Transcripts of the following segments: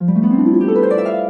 Thank you.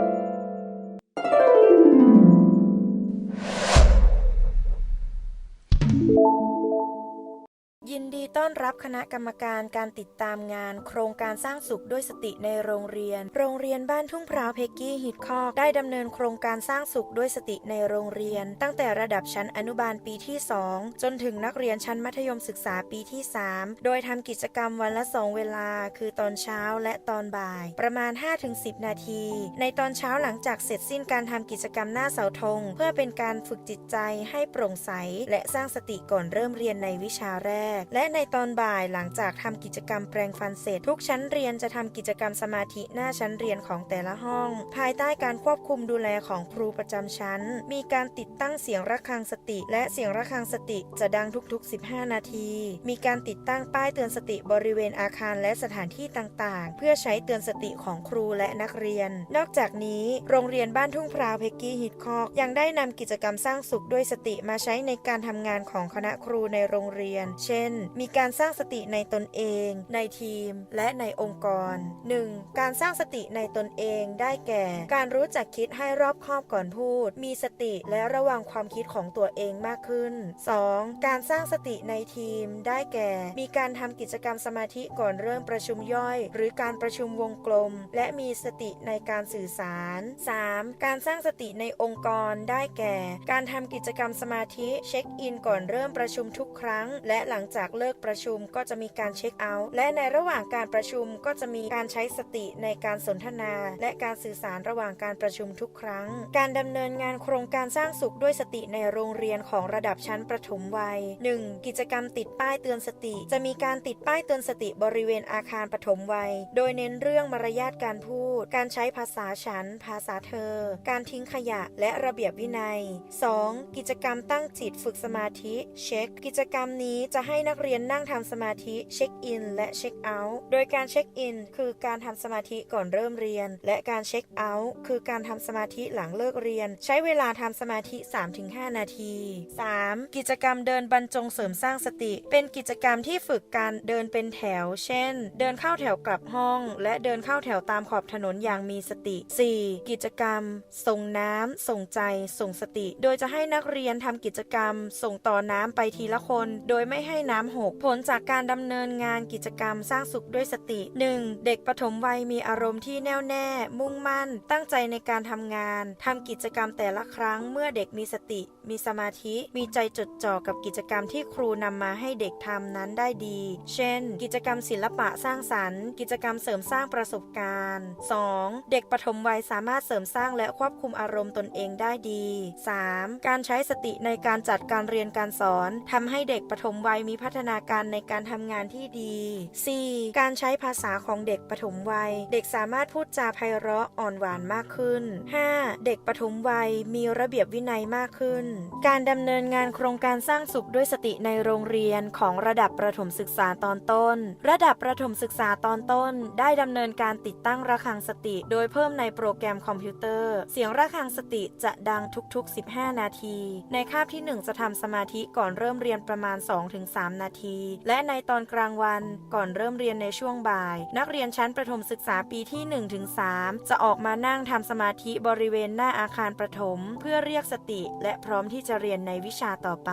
ยินดีต้อนรับคณะกรรมการการติดตามงาน โครงการสร้างสุขด้วยสติในโรงเรียน โรงเรียนบ้านทุ่งพร้าวเพกกี้ฮิตคอกได้ดำเนินโครงการสร้างสุขด้วยสติในโรงเรียน ตั้งแต่ระดับชั้นอนุบาลปีที่ 2 จนถึงนักเรียนชั้นมัธยมศึกษาปีที่ 3 โดยทำกิจกรรมวันละ 2 เวลา คือตอนเช้าและตอนบ่าย ประมาณ 5-10 นาที ในตอนเช้าหลังจากเสร็จสิ้นการทำกิจกรรมหน้าเสาธงเพื่อเป็นการฝึกจิตใจให้โปร่งใส และสร้างสติก่อนเริ่มเรียนในวิชาแรกและในตอนบ่ายหลังจากทำกิจกรรมแปลงฟันเสร็จ ทุกชั้นเรียนจะทำกิจกรรมสมาธิหน้าชั้นเรียนของแต่ละห้อง ภายใต้การควบคุมดูแลของครูประจำชั้น มีการติดตั้งเสียงระฆังสติ และเสียงระฆังสติจะดังทุกๆ 15 นาที มีการติดตั้งป้ายเตือนสติบริเวณอาคารและสถานที่ต่างๆ เพื่อใช้เตือนสติของครูและนักเรียน นอกจากนี้ โรงเรียนบ้านทุ่งพราวเพกกี้ฮิตคอกยังได้นำกิจกรรมสร้างสุขด้วยสติมาใช้ในการทำงานของคณะครูในโรงเรียน เช่นมีการสร้างสติในตนเอง ในทีม และในองค์กร 1. การสร้างสติในตนเองได้แก่ การรู้จักคิดให้รอบคอบก่อนพูด มีสติและระวังความคิดของตัวเองมากขึ้น 2. การสร้างสติในทีม ได้แก่ มีการทำกิจกรรมสมาธิก่อนเริ่มประชุมย่อย หรือการประชุมวงกลม และมีสติในการสื่อสาร 3. การสร้างสติในองค์กรได้แก่ การทำกิจกรรมสมาธิเช็คอินก่อนเริ่มประชุมทุกครั้ง และหลังจากเลิกประชุมก็จะมีการเช็คเอาท์และในระหว่างการประชุมก็จะมีการใช้สติในการสนทนา และการสื่อสารระหว่างการประชุมทุกครั้ง การดำเนินงานโครงการสร้างสุขด้วยสติในโรงเรียนของระดับชั้นประถมวัย 1. กิจกรรมติดป้ายเตือนสติ จะมีการติดป้ายเตือนสติบริเวณอาคารปฐมวัย โดยเน้นเรื่องมารยาทการพูด การใช้ภาษาฉัน ภาษาเธอ การทิ้งขยะและระเบียบวินัย 2. กิจกรรมตั้งจิตฝึกสมาธิ เช็ค กิจกรรมนี้จะให้นักเรียนนั่งทำสมาธิเช็คอินและเช็คเอาท์ โดยการเช็คอินคือการทำสมาธิก่อนเริ่มเรียน และการเช็คเอาท์คือการทำสมาธิหลังเลิกเรียน ใช้เวลาทำสมาธิ 3-5 นาที 3. กิจกรรมเดินบรรจงเสริมสร้างสติ เป็นกิจกรรมที่ฝึกการเดินเป็นแถว เช่น เดินเข้าแถวกลับห้อง และเดินเข้าแถวตามขอบถนนอย่างมีสติ 4. กิจกรรม ส่งน้ำส่งใจ ส่งสติ โดยจะให้นักเรียนทำกิจกรรม ส่งต่อน้ำไปทีละคน โดยไม่ให้น้ำหกผลจากการดำเนินงานกิจกรรมสร้างสุขด้วยสติ 1. เด็กปฐมวัยมีอารมณ์ที่แน่วแน่ มุ่งมั่น ตั้งใจในการทำงานทำกิจกรรมแต่ละครั้งเมื่อเด็กมีสติ มีสมาธิ มีใจจดจ่อกับกิจกรรมที่ครูนำมาให้เด็กทำนั้นได้ดี เช่น กิจกรรมศิลปะสร้างสรรค์ กิจกรรมเสริมสร้างประสบการณ์ 2. เด็กปฐมวัยสามารถเสริมสร้างและควบคุมอารมณ์ตนเองได้ดี 3. การใช้สติในการจัดการเรียนการสอนทำให้เด็กปฐมวัยมีพัฒนาการในการทำงานที่ดี 4. การใช้ภาษาของเด็กปฐมวัย เด็กสามารถพูดจาไพเราะอ่อนหวานมากขึ้น 5. เด็กปฐมวัยมีระเบียบวินัยมากขึ้น การดำเนินงานโครงการสร้างสุขด้วยสติในโรงเรียนของระดับประถมศึกษาตอนต้น ระดับประถมศึกษาตอนต้น ได้ดำเนินการติดตั้งระฆังสติ โดยเพิ่มในโปรแกรมคอมพิวเตอร์ เสียงระฆังสติจะดังทุกๆ 15 นาที ในคาบที่ 1 จะทำสมาธิก่อนเริ่มเรียนประมาณ 2-3นาที และในตอนกลางวันก่อนเริ่มเรียนในช่วงบ่าย นักเรียนชั้นประถมศึกษาปีที่ 1-3 จะออกมานั่งทำสมาธิบริเวณหน้าอาคารประถม เพื่อเรียกสติและพร้อมที่จะเรียนในวิชาต่อไป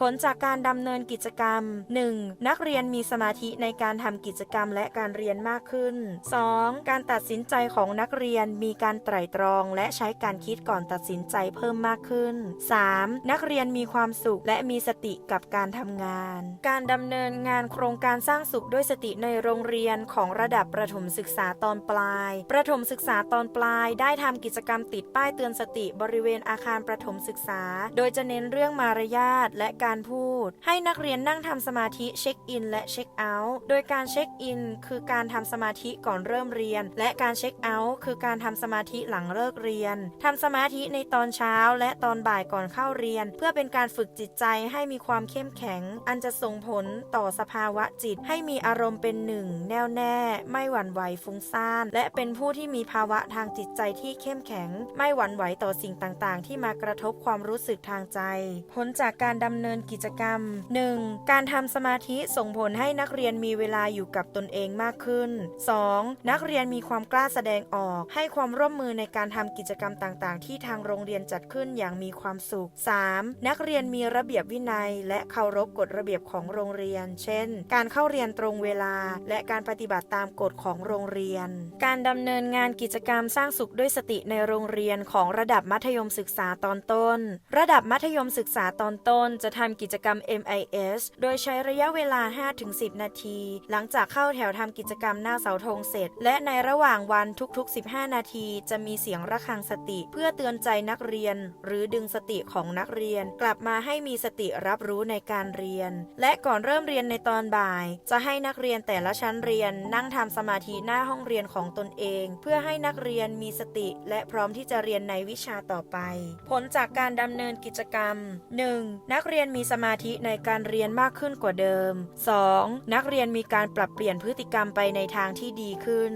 ผลจากการดำเนินกิจกรรม 1. นักเรียนมีสมาธิในการทำกิจกรรมและการเรียนมากขึ้น 2. การตัดสินใจของนักเรียนมีการไตร่ตรองและใช้การคิดก่อนตัดสินใจเพิ่มมากขึ้น 3. นักเรียนมีความสุขและมีสติกับการทำงานการดำเนินงานโครงการสร้างสุขด้วยสติในโรงเรียนของระดับประถมศึกษาตอนปลาย ประถมศึกษาตอนปลาย ได้ทำกิจกรรมติดป้ายเตือนสติบริเวณอาคารประถมศึกษา โดยจะเน้นเรื่องมารยาทและการพูด ให้นักเรียนนั่งทำสมาธิเช็คอินและเช็คเอาท์โดยการเช็คอินคือการทำสมาธิก่อนเริ่มเรียน และการเช็คเอาท์คือการทำสมาธิหลังเลิกเรียนทำสมาธิในตอนเช้าและตอนบ่ายก่อนเข้าเรียน เพื่อเป็นการฝึกจิตใจให้มีความเข้มแข็ง อันจะส่งผลต่อสภาวะจิตให้มีอารมณ์เป็นหนึ่ง แน่วแน่ ไม่หวั่นไหวฟุ้งซ่าน และเป็นผู้ที่มีภาวะทางจิตใจที่เข้มแข็ง ไม่หวั่นไหวต่อสิ่งต่างๆ ที่มากระทบความรู้สึกทางใจ ผลจากการดำเนินกิจกรรม 1. การทำสมาธิส่งผลให้นักเรียนมีเวลาอยู่กับตนเองมากขึ้น 2. นักเรียนมีความกล้าแสดงออก ให้ความร่วมมือในการทำกิจกรรมต่างๆ ที่ทางโรงเรียนจัดขึ้นอย่างมีความสุข 3. นักเรียนมีระเบียบวินัย และเคารพกฎระเบียบของของโรงเรียน เช่น การเข้าเรียนตรงเวลา และการปฏิบัติตามกฎของโรงเรียน การดำเนินงานกิจกรรมสร้างสุขด้วยสติในโรงเรียนของระดับมัธยมศึกษาตอนต้น ระดับมัธยมศึกษาตอนต้น จะทำกิจกรรม MIS โดยใช้ระยะเวลา 5-10 นาที หลังจากเข้าแถวทำกิจกรรมหน้าเสาธงเสร็จ และในระหว่างวันทุก ๆ 15 นาที จะมีเสียงระฆังสติ เพื่อเตือนใจนักเรียน หรือดึงสติของนักเรียน กลับมาให้มีสติรับรู้ในการเรียน และและก่อนเริ่มเรียนในตอนบ่าย จะให้นักเรียนแต่ละชั้นเรียนนั่งทำสมาธิหน้าห้องเรียนของตนเอง เพื่อให้นักเรียนมีสติ และพร้อมที่จะเรียนในวิชาต่อไป ผลจากการดำเนินกิจกรรม 1. นักเรียนมีสมาธิในการเรียนมากขึ้นกว่าเดิม 2. นักเรียนมีการปรับเปลี่ยนพฤติกรรมไปในทางที่ดีขึ้น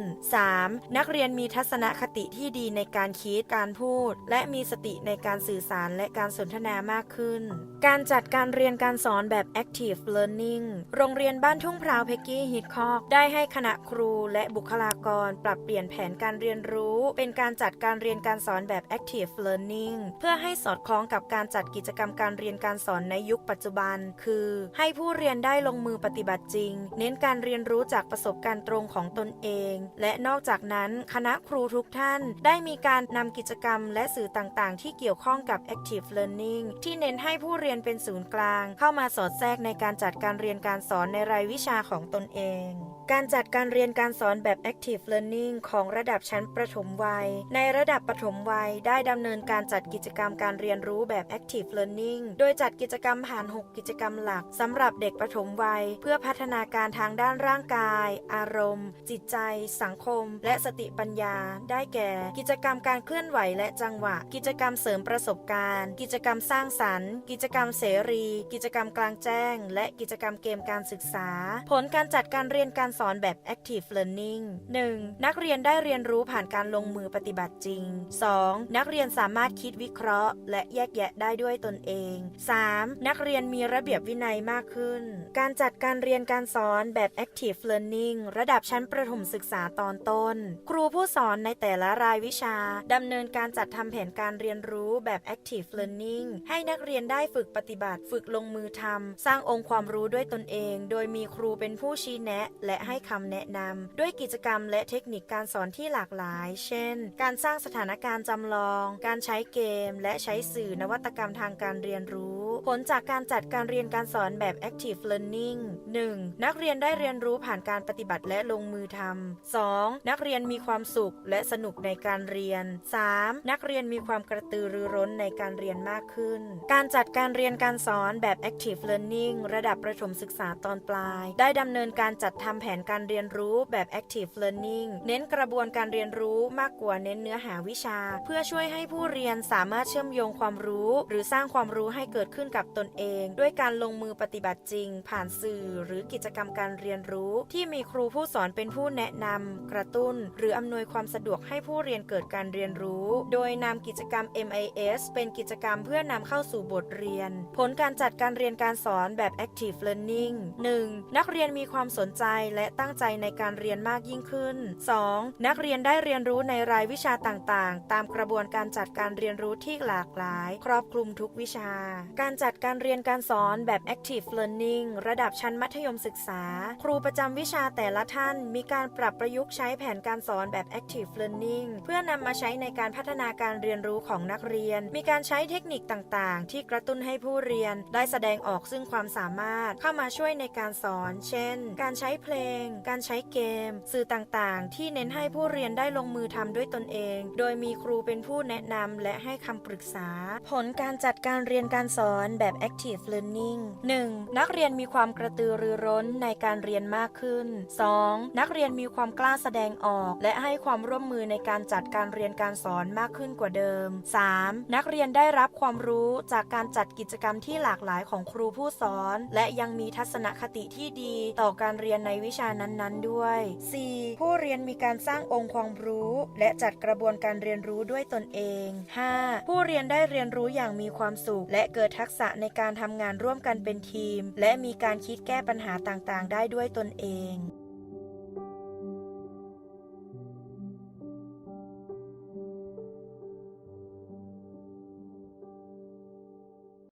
3. นักเรียนมีทัศนคติที่ดีในการคิดการพูด และมีสติในการสื่อสารและการสนทนามากขึ้น การจัดการเรียนการสอนแบบ active learning โรงเรียนบ้านทุ่งพราวเพกกี้ฮิตคอกได้ให้คณะครูและบุคลากรปรับเปลี่ยนแผนการเรียนรู้ เป็นการจัดการเรียนการสอนแบบ active learning เพื่อให้สอดคล้องกับการจัดกิจกรรมการเรียนการสอนในยุคปัจจุบัน คือ ให้ผู้เรียนได้ลงมือปฏิบัติจริง เน้นการเรียนรู้จากประสบการณ์ตรงของตนเอง และนอกจากนั้น คณะครูทุกท่าน ได้มีการนำกิจกรรม และสื่อต่างๆ ที่เกี่ยวข้องกับ active learning ที่เน้นให้ผู้เรียนเป็นศูนย์กลาง เข้ามาสอดแทรกในการการจัดการเรียนการสอนในรายวิชาของตนเอง การจัดการเรียนการสอนแบบ active learning ของระดับชั้นประถมวัย ในระดับประถมวัยได้ดำเนินการจัดกิจกรรมการเรียนรู้แบบ active learning โดยจัดกิจกรรมผ่าน 6 กิจกรรมหลักสำหรับเด็กประถมวัย เพื่อพัฒนาการทางด้านร่างกาย อารมณ์ จิตใจ สังคม และสติปัญญา ได้แก่ กิจกรรมการเคลื่อนไหวและจังหวะ กิจกรรมเสริมประสบการณ์ กิจกรรมสร้างสรรค์ กิจกรรมเสรี กิจกรรมกลางแจ้ง และและกิจกรรมเกมการศึกษา ผลการจัดการเรียนการสอนแบบ active learning 1. นักเรียนได้เรียนรู้ผ่านการลงมือปฏิบัติจริง 2. นักเรียนสามารถคิดวิเคราะห์ และแยกแยะได้ด้วยตนเอง 3. นักเรียนมีระเบียบวินัยมากขึ้น การจัดการเรียนการสอนแบบ active learning ระดับชั้นประถมศึกษาตอนต้น ครูผู้สอนในแต่ละรายวิชาดำเนินการจัดทำแผนการเรียนรู้แบบ active learning ให้นักเรียนได้ฝึกปฏิบัติ ฝึกลงมือทำสร้างองค์ความรู้ด้วยตนเอง โดยมีครูเป็นผู้ชี้แนะ และให้คำแนะนำด้วยกิจกรรมและเทคนิคการสอนที่หลากหลาย เช่น การสร้างสถานการณ์จำลอง การใช้เกม และใช้สื่อนวัตกรรมทางการเรียนรู้ ผลจากการจัดการเรียนการสอนแบบ active learning 1. นักเรียนได้เรียนรู้ผ่านการปฏิบัติและลงมือทำ 2. นักเรียนมีความสุขและสนุกในการเรียน 3. นักเรียนมีความกระตือรือร้นในการเรียนมากขึ้น การจัดการเรียนการสอนแบบ active learning ระดับประถมศึกษาตอนปลาย ได้ดำเนินการจัดทำแผนการเรียนรู้แบบ active learning เน้นกระบวนการเรียนรู้มากกว่าเน้นเนื้อหาวิชา เพื่อช่วยให้ผู้เรียนสามารถเชื่อมโยงความรู้ หรือสร้างความรู้ให้เกิดขึ้นกับตนเองด้วยการลงมือปฏิบัติจริง ผ่านสื่อหรือกิจกรรมการเรียนรู้ ที่มีครูผู้สอนเป็นผู้แนะนำกระตุ้น หรืออำนวยความสะดวกให้ผู้เรียนเกิดการเรียนรู้ โดยนำกิจกรรม MIS เป็นกิจกรรมเพื่อนำเข้าสู่บทเรียน ผลการจัดการเรียนการสอนแบบ active learning 1. นักเรียนมีความสนใจและตั้งใจในการเรียนมากยิ่งขึ้น 2. นักเรียนได้เรียนรู้ในรายวิชาต่างๆ ตามกระบวนการจัดการเรียนรู้ที่หลากหลาย ครอบคลุมทุกวิชา การจัดการเรียนการสอนแบบ active learning ระดับชั้นมัธยมศึกษา ครูประจำวิชาแต่ละท่านมีการปรับประยุกต์ใช้แผนการสอนแบบ active learning เพื่อนำมาใช้ในการพัฒนาการเรียนรู้ของนักเรียน มีการใช้เทคนิคต่างๆ ที่กระตุ้นให้ผู้เรียนได้แสดงออกซึ่งความสามารถเข้ามาช่วยในการสอน เช่น การใช้เพลง การใช้เกม สื่อต่างๆ ที่เน้นให้ผู้เรียนได้ลงมือทำด้วยตนเอง โดยมีครูเป็นผู้แนะนำและให้คำปรึกษา ผลการจัดการเรียนการสอนแบบ active learning 1. นักเรียนมีความกระตือรือร้นในการเรียนมากขึ้น 2. นักเรียนมีความกล้าแสดงออก และให้ความร่วมมือในการจัดการเรียนการสอนมากขึ้นกว่าเดิม 3. นักเรียนได้รับความรู้จากการจัดกิจกรรมที่หลากหลายของครูผู้สอน และยังมีทัศนคติที่ดีต่อการเรียนในวิชานั้นๆด้วย 4. ผู้เรียนมีการสร้างองค์ความรู้ และจัดกระบวนการเรียนรู้ด้วยตนเอง 5. ผู้เรียนได้เรียนรู้อย่างมีความสุข และเกิดทักษะะในการทำงานร่วมกันเป็นทีม และมีการคิดแก้ปัญหาต่างๆ ได้ด้วยตนเอง